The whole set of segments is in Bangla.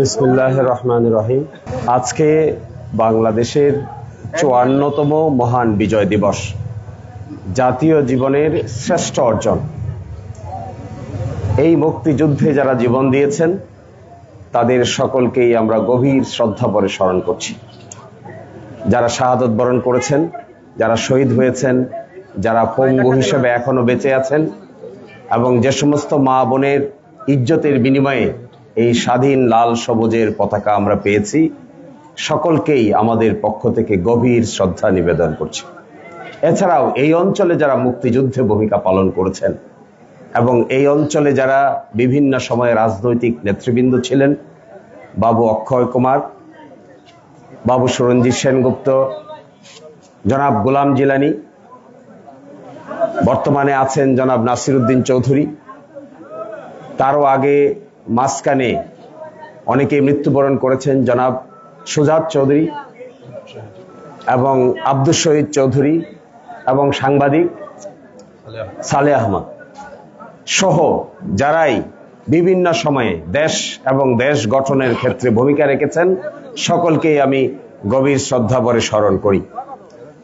বিসমুল্লাহ রহমান রহিম আজকে বাংলাদেশের চুয়ান্নতম মহান বিজয় দিবস, জাতীয় জীবনের শ্রেষ্ঠ অর্জন। এই মুক্তিযুদ্ধে যারা জীবন দিয়েছেন, তাদের সকলকেই আমরা গভীর শ্রদ্ধা পরে স্মরণ করছি। যারা শাহাদত বরণ করেছেন, যারা শহীদ হয়েছেন, যারা পঙ্গু হিসেবে এখনও বেঁচে আছেন, এবং যে সমস্ত মা বোনের ইজ্জতের বিনিময়ে এই স্বাধীন লাল সবুজের পতাকা আমরা পেয়েছি। সকলকেই আমাদের পক্ষ থেকে গভীর শ্রদ্ধা নিবেদন করছি। এছাড়াও এই অঞ্চলে যারা মুক্তিযুদ্ধে ভূমিকা পালন করেছেন এবং এই অঞ্চলে যারা বিভিন্ন সময়ে রাজনৈতিক নেতৃবৃন্দ ছিলেন, বাবু অক্ষয় কুমার, বাবু সুরঞ্জিত সেনগুপ্ত, জনাব গোলাম জিলানি, বর্তমানে আছেন জনাব নাসিরুদ্দিন চৌধুরী। তারও আগে মাঝখানে অনেকে মৃত্যুবরণ করেছেন, জনাব সুজাত চৌধুরী এবং আব্দুল শহীদ চৌধুরী এবং সাংবাদিক সালে আহমদ সহ যারাই বিভিন্ন সময়ে দেশ এবং দেশ গঠনের ক্ষেত্রে ভূমিকা রেখেছেন, সকলকেই আমি গভীর শ্রদ্ধা ভরে স্মরণ করি।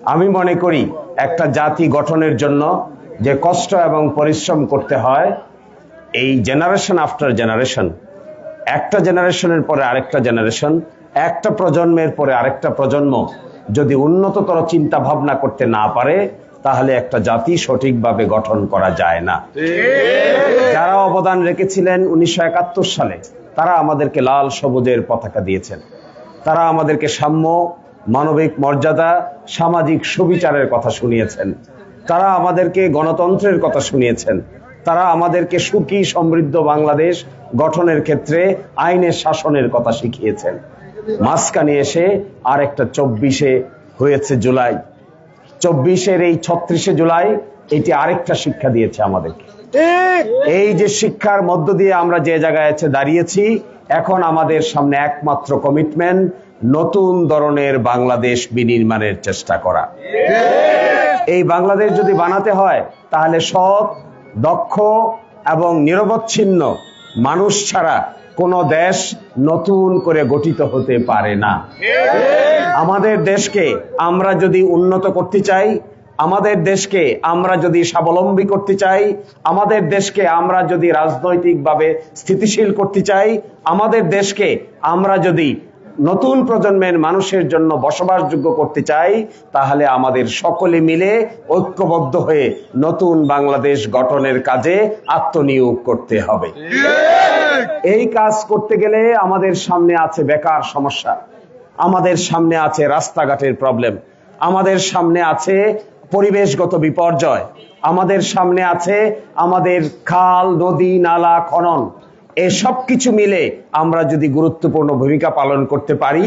আমি মনে করি একটা জাতি গঠনের জন্য যে কষ্ট এবং পরিশ্রম করতে হয় এই জেনারেশন আফটার জেনারেশন একটা জেনারেশনের পরে আরেকটা জেনারেশন একটা প্রজন্মের পরে আরেকটা প্রজন্ম যদি উন্নততর চিন্তা ভাবনা করতে না পারে, তাহলে একটা জাতি সঠিকভাবে গঠন করা যায় না। যারা অবদান রেখেছিলেন উনিশশো একাত্তর সালে, তারা আমাদেরকে লাল সবুজের পতাকা দিয়েছেন। তারা আমাদেরকে সাম্য, মানবিক মর্যাদা, সামাজিক সুবিচারের কথা শুনিয়েছেন। তারা আমাদেরকে গণতন্ত্রের কথা শুনিয়েছেন। তারা আমাদেরকে সুখী সমৃদ্ধ বাংলাদেশ গঠনের ক্ষেত্রে আইনের শাসনের কথা শিখিয়েছেন। মাঝখানে এসে আর একটা চব্বিশে হয়েছে জুলাই। চব্বিশের এই ছত্রিশে জুলাই এটি আরেকটা শিক্ষা দিয়েছে আমাদেরকে। এই যে শিক্ষার মধ্য দিয়ে আমরা যে জায়গায় আছে দাঁড়িয়েছি এখন আমাদের সামনে একমাত্র কমিটমেন্ট নতুন ধরনের বাংলাদেশ বিনির্মাণের চেষ্টা করা। এই বাংলাদেশ যদি বানাতে হয় তাহলে সৎ দক্ষ এবং নিরবচ্ছিন্ন মানুষ ছাড়া কোনো দেশ নতুন করে গঠিত হতে পারে না। আমাদের দেশকে আমরা যদি উন্নত করতে চাই, আমাদের দেশকে আমরা যদি স্বাবলম্বী করতে চাই, আমাদের দেশকে আমরা যদি রাজনৈতিকভাবে স্থিতিশীল করতে চাই, আমাদের দেশকে আমরা যদি নতুন প্রজন্মের মানুষের জন্য বসবাসযোগ্য করতে চাই, তাহলে আমাদের সকলে মিলে ঐক্যবদ্ধ হয়ে নতুন বাংলাদেশ গঠনের কাজে আত্মনিয়োগ করতে হবে। এই কাজ করতে গেলে আমাদের সামনে আছে বেকার সমস্যা, আমাদের সামনে আছে রাস্তাঘাটের প্রবলেম, আমাদের সামনে আছে পরিবেশগত বিপর্যয়, আমাদের সামনে আছে আমাদের খাল, নদী, নালা, খনন। এসব কিছু মিলে আমরা যদি গুরুত্বপূর্ণ ভূমিকা পালন করতে পারি,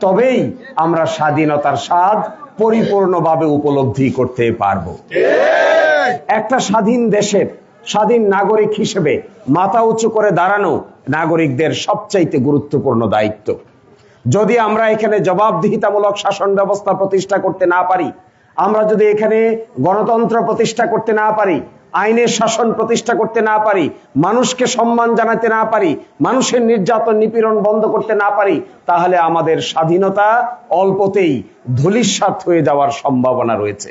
তবেই আমরা স্বাধীনতার স্বাদ পরিপূর্ণভাবে উপলব্ধি করতে পারব। একটা স্বাধীন দেশের, স্বাধীন নাগরিক হিসেবে মাথা উঁচু করে দাঁড়ানো নাগরিকদের সবচাইতে গুরুত্বপূর্ণ দায়িত্ব। যদি আমরা এখানে জবাবদিহিতামূলক শাসন ব্যবস্থা প্রতিষ্ঠা করতে না পারি, আমরা যদি এখানে গণতন্ত্র প্রতিষ্ঠা করতে না পারি আইনের শাসন প্রতিষ্ঠা করতে না পারি মানুষকে সম্মান জানাতে না পারি মানুষের নির্যাতন নিপীড়ন বন্ধ করতে না পারি তাহলে আমাদের স্বাধীনতা অল্পতেই ধুলিস্বাত হয়ে যাওয়ার সম্ভাবনা রয়েছে।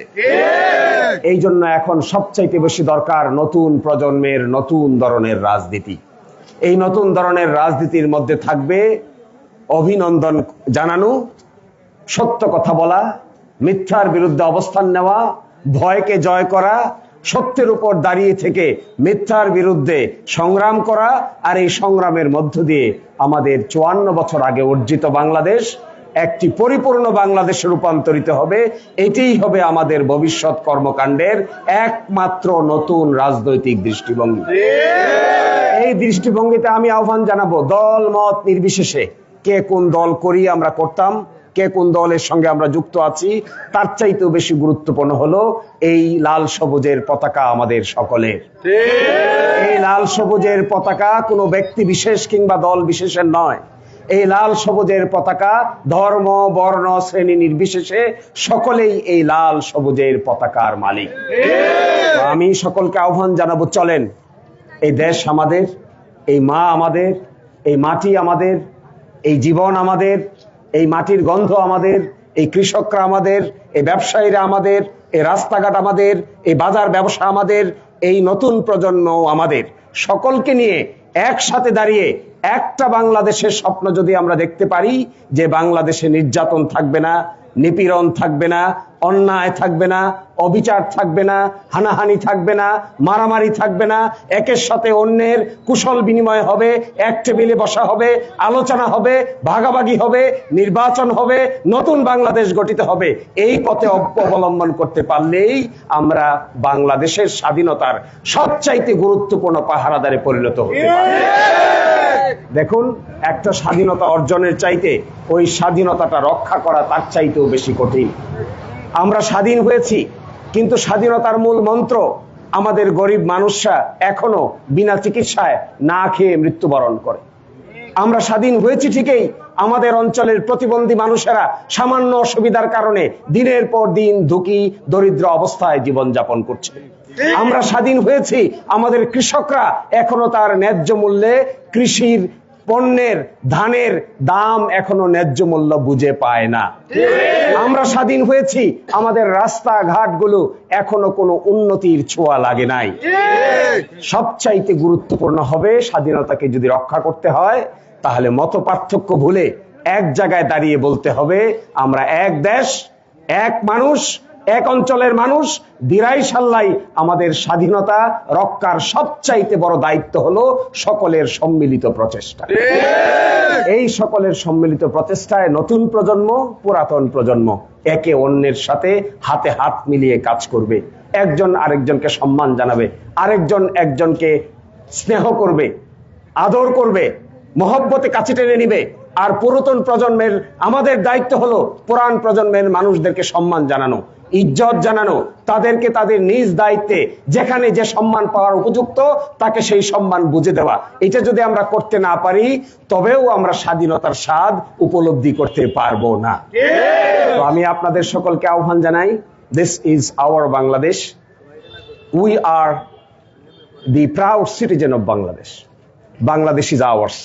এই জন্য এখন সবচাইতে বেশি দরকার নতুন প্রজন্মের নতুন ধরনের রাজনীতি। এই নতুন ধরনের রাজনীতির মধ্যে থাকবে অভিনন্দন জানানো সত্য কথা বলা মিথ্যার বিরুদ্ধে অবস্থান নেওয়া ভয়কে জয় করা সত্যের উপর দাঁড়িয়ে থেকে মিথ্যার বিরুদ্ধে সংগ্রাম করা আর এই সংগ্রামের মধ্য দিয়ে আমাদের চুয়ান্ন বছর আগে অর্জিত বাংলাদেশ একটি পরিপূর্ণ বাংলাদেশে রূপান্তরিত হবে। এটাই হবে আমাদের ভবিষ্যৎ কর্মকাণ্ডের একমাত্র নতুন রাজনৈতিক দৃষ্টিভঙ্গি। এই দৃষ্টিভঙ্গিতে আমি আহ্বান জানাব দল মত নির্বিশেষে কে কোন দল করি আমরা করতাম। কে কোন দলের সঙ্গে আমরা যুক্ত আছি, তার চাইতেও বেশি গুরুত্বপূর্ণ হলো এই লাল সবুজের পতাকা আমাদের সকলের। এই লাল সবুজের পতাকা কোনো ব্যক্তি বিশেষ কিংবা দল বিশেষের নয়। এই লাল সবুজের পতাকা ধর্ম, বর্ণ, শ্রেণি নির্বিশেষে সকলেই এই লাল সবুজের পতাকার মালিক। আমি সকলকে আহ্বান জানাব, চলেন, এই দেশ আমাদের, এই মা আমাদের, এই মাটি আমাদের, এই জীবন আমাদের এই মাটির গন্ধ আমাদের, এই কৃষকরা আমাদের, এই ব্যবসায়ীরা আমাদের, এই রাস্তাঘাট আমাদের, এই বাজার ব্যবসা আমাদের, এই নতুন প্রজন্ম আমাদের। সকলকে নিয়ে একসাথে দাঁড়িয়ে একটা বাংলাদেশের স্বপ্ন যদি আমরা দেখতে পারি, যে বাংলাদেশে নির্যাতন থাকবে না নিপীড়ন থাকবে না, অন্যায় থাকবে না, অবিচার থাকবে না, হানাহানি থাকবে না, মারামারি থাকবে না, একের সাথে অন্যের কুশল বিনিময় হবে, এক টেবিলে বসা হবে, আলোচনা হবে, ভাগাভাগি হবে, নির্বাচন হবে, নতুন বাংলাদেশ গঠিত হবে। এই পথে অবলম্বন করতে পারলেই আমরা বাংলাদেশের স্বাধীনতার সবচাইতে গুরুত্বপূর্ণ পাহারাদারে পরিণত হতে পারি। দেখুন, একটা স্বাধীনতা অর্জনের চাইতে ওই স্বাধীনতাটা রক্ষা করা তার চাইতেও বেশি কঠিন। আমরা স্বাধীন হয়েছি, কিন্তু স্বাধীনতার মূল মন্ত্র আমাদের গরিব মানুষরা এখনও বিনা চিকিৎসায় না খেয়ে মৃত্যুবরণ করে। আমরা স্বাধীন হয়েছি ঠিকই, আমাদের অঞ্চলের প্রতিবন্ধী মানুষেরা সামান্য অসুবিধার কারণে দিনের পর দিন দুঃখী দরিদ্র অবস্থায় জীবনযাপন করছে। আমরা স্বাধীন হয়েছি। আমাদের কৃষকরা এখনও তার ন্যায্য মূল্যে কৃষির পণ্যের, ধানের দাম এখনও ন্যায্য মূল্য বুঝে পায় না। আমরা স্বাধীন হয়েছি। আমাদের রাস্তাঘাটগুলো এখনও কোনো উন্নতির ছোঁয়া লাগে নাই। সবচাইতে গুরুত্বপূর্ণ হবে স্বাধীনতাকে যদি রক্ষা করতে হয়, তাহলে মত পার্থক্য ভুলে এক জায়গায় দাঁড়িয়ে বলতে হবে, আমরা এক দেশ, এক মানুষ এক অঞ্চলের মানুষ দিরাই সাল্লাই আমাদের স্বাধীনতা রক্ষার সবচাইতে বড় দায়িত্ব হলো সকলের সম্মিলিত প্রচেষ্টা। এই সকলের সম্মিলিত প্রচেষ্টায় নতুন প্রজন্ম, পুরাতন প্রজন্ম একে অন্যের সাথে হাতে হাত মিলিয়ে কাজ করবে। একজন আরেকজনকে সম্মান জানাবে, আরেকজন একজনকে স্নেহ করবে, আদর করবে, মহব্বতে কাছে টেনে নিবে। আর পুরাতন প্রজন্মের আমাদের দায়িত্ব হলো পুরান প্রজন্মের মানুষদেরকে সম্মান জানানো ইজ্জত জানানো তাদেরকে তাদের নিজ দায়িত্বে যেখানে যে সম্মান পাওয়ার উপযুক্ত তাকে সেই সম্মান বুঝে দেওয়া। এটা যদি আমরা করতে না পারি তবেও আমরা স্বাধীনতার স্বাদ উপলব্ধি করতে পারব না। তো আমি আপনাদের সকলকে আহ্বান জানাই this is our Bangladesh we are the proud citizen of Bangladesh Bangladesh is ours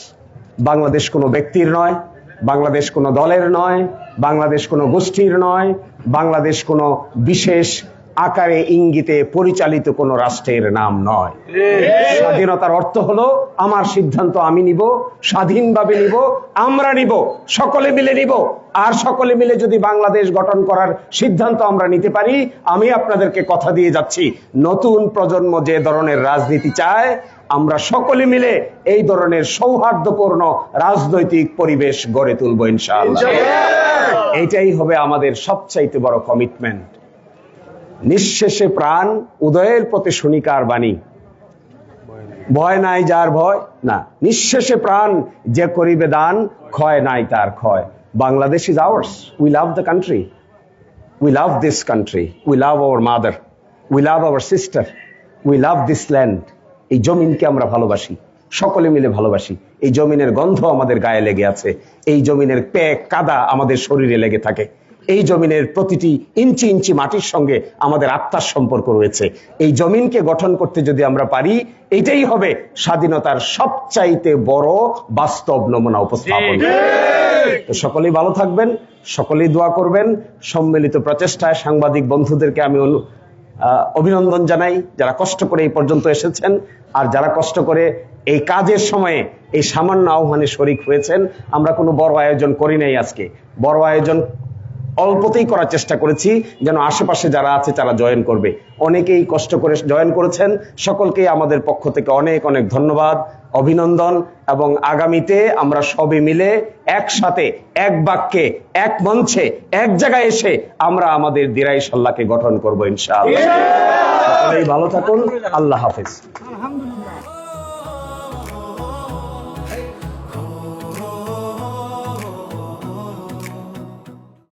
Bangladesh কোনো ব্যক্তির নয়, বাংলাদেশ কোনো দলের নয়, বাংলাদেশ কোনো গোষ্ঠীর নয়, বাংলাদেশ কোনো বিশেষ আকারে ইঙ্গিতে পরিচালিত কোনো রাষ্ট্রের নাম নয়। স্বাধীনতার অর্থ হলো, আমার সিদ্ধান্ত আমি নিব, স্বাধীনভাবে নিব, আমরা নিব, সকলে মিলে নিব। আর সকলে মিলে যদি বাংলাদেশ গঠন করার সিদ্ধান্ত আমরা নিতে পারি, আমি আপনাদেরকে কথা দিয়ে যাচ্ছি। নতুন প্রজন্ম যে ধরনের রাজনীতি চায় আমরা সকলে মিলে এই ধরনের সৌহার্দ্যপূর্ণ রাজনৈতিক পরিবেশ গড়ে তুলব ইনশাআল্লাহ। এইটাই হবে আমাদের সবচাইতে বড় কমিটমেন্ট নিঃশেষে প্রাণ উদয়ের পথে শুনিকার বাণী। ভয় নাই যার ভয় না। নিঃশেষে প্রাণ যে করিবে দান ক্ষয় নাই তার ক্ষয়। Bangladesh is ours we love the country we love this country we love our mother we love our sister we love this land এই জমিনকে আমরা ভালোবাসি। সকলে মিলে ভালোবাসি। এই জমিনের গন্ধ আমাদের গায়ে লেগে আছে। এই জমিনের প্যাক কাদা আমাদের শরীরে লেগে থাকে। এই জমিনের প্রতিটি ইঞ্চি ইঞ্চি মাটির সঙ্গে আমাদের আত্মার সম্পর্ক রয়েছে। এই জমিনকে গঠন করতে যদি আমরা পারি এটাই হবে স্বাধীনতার সবচাইতে বড় বাস্তব নমুনা উপস্থাপন। তো সকলেই ভালো থাকবেন সকলেই দোয়া করবেন। সম্মিলিত প্রচেষ্টায় সাংবাদিক বন্ধুদেরকে আমি অভিনন্দন জানাই যারা কষ্ট করে এই পর্যন্ত এসেছেন আর যারা কষ্ট করে এই কাজের সময়ে এই সামান্য আহ্বানে শরিক হয়েছেন, আমরা কোনো বড় আয়োজন করি নাই আজকে। বড় আয়োজন অল্পতেই করার চেষ্টা করেছি, যেন আশেপাশে যারা আছে তারা জয়েন করবে। অনেকেই কষ্ট করে জয়েন করেছেন, সকলকেই আমাদের পক্ষ থেকে অনেক অনেক ধন্যবাদ। অভিনন্দন এবং আগামীতে আমরা সবে মিলে একসাথে, এক বাক্যে, এক মঞ্চে, এক জায়গায় এসে আমরা আমাদের দিরাই সাল্লাহকে গঠন করব ইনশাআল্লাহ। ভালো থাকুন। আল্লাহ হাফেজ।